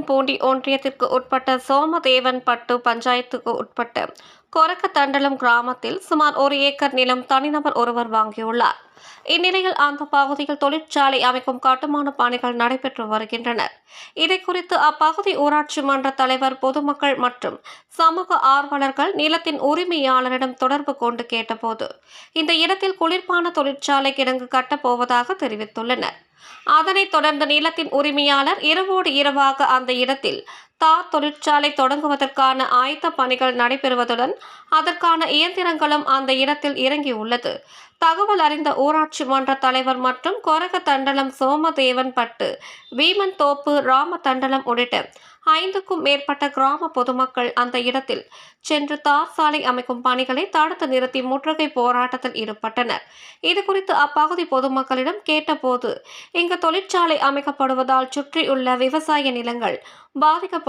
பூண்டி ஒன்றியத்திற்கு உட்பட்ட சோமதேவன் பட்டு பஞ்சாயத்துக்கு உட்பட்ட கொரக்கத்தண்டலம் கிராமத்தில் சுமார் ஒரு ஏக்கர் நிலம் தனிநபர் ஒருவர் வாங்கியுள்ளார். இந்நிலையில் அந்த பகுதியில் தொழிற்சாலை அமைக்கும் கட்டுமான பணிகள் நடைபெற்று வருகின்றன இதை குறித்து அப்பகுதி ஊராட்சி மன்ற தலைவர் பொதுமக்கள் மற்றும் சமூக ஆர்வலர்கள் நிலத்தின் உரிமையாளரிடம் தொடர்பு கொண்டு கேட்டபோது இந்த இடத்தில் குளிர்பான தொழிற்சாலை கிடங்கு கட்டப்போவதாக தெரிவித்துள்ளனர். அதனைத் தொடர்ந்து நிலத்தின் உரிமையாளர் இரவோடு இரவாக அந்த இடத்தில் தார் தொழிற்சாலை தொடங்குவதற்கான ஆயத்த பணிகள் நடைபெறுவதுடன் அதற்கான இயந்திரங்களும் அந்த இடத்தில் இறங்கியுள்ளது. தகவல் அறிந்த ஊராட்சி மன்ற தலைவர் மற்றும் கொரக தண்டலம் சோமதேவன் பட்டு வீமன் தோப்பு ராம தண்டலம் உள்ளிட்ட ஐந்துக்கும் மேற்பட்ட கிராம பொதுமக்கள் அந்த இடத்தில் சென்று தார் சாலை அமைக்கும் பணிகளை தடுத்து நிறுத்தி முற்றுகை போராட்டத்தில் ஈடுபட்டனர். இது குறித்து அப்பகுதி பொதுமக்களிடம் கேட்டபோது இங்கு தொழிற்சாலை அமைக்கப்படுவதால் சுற்றியுள்ள விவசாய நிலங்கள்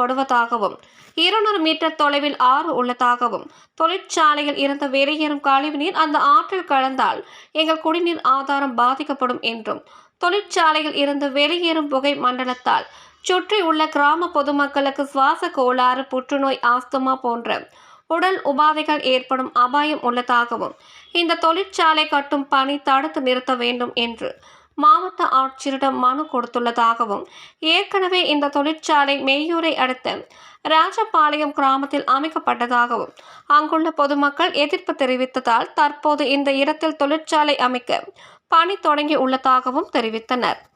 பாதிக்கப்படுவதாகவும் இருநூறு மீட்டர் தொலைவில் ஆறு உள்ளதாகவும் தொழிற்சாலையில் இருந்து வெளியேறும் கழிவுநீர் அந்த ஆற்றில் கலந்தால் எங்கள் குடிநீர் ஆதாரம் பாதிக்கப்படும் என்றும் தொழிற்சாலையில் இருந்து வெளியேறும் புகை மண்டலத்தால் சுற்றி உள்ள கிராம பொதுமக்களுக்கு சுவாச கோளாறு புற்றுநோய் ஆஸ்துமா போன்ற உடல் உபாதைகள் ஏற்படும் அபாயம் உள்ளதாகவும் இந்த தொழிற்சாலை கட்டும் பணி தடுத்து நிறுத்த வேண்டும் என்று மாவட்ட ஆட்சியரிடம் மனு கொடுத்துள்ளதாகவும் ஏற்கனவே இந்த தொழிற்சாலை மெய்யூரை அடுத்த ராஜபாளையம் கிராமத்தில் அமைக்கப்பட்டதாகவும் அங்குள்ள பொதுமக்கள் எதிர்ப்பு தெரிவித்ததால் தற்போது இந்த இடத்தில் தொழிற்சாலை அமைக்க பணி தொடங்கி உள்ளதாகவும் தெரிவித்தனர்.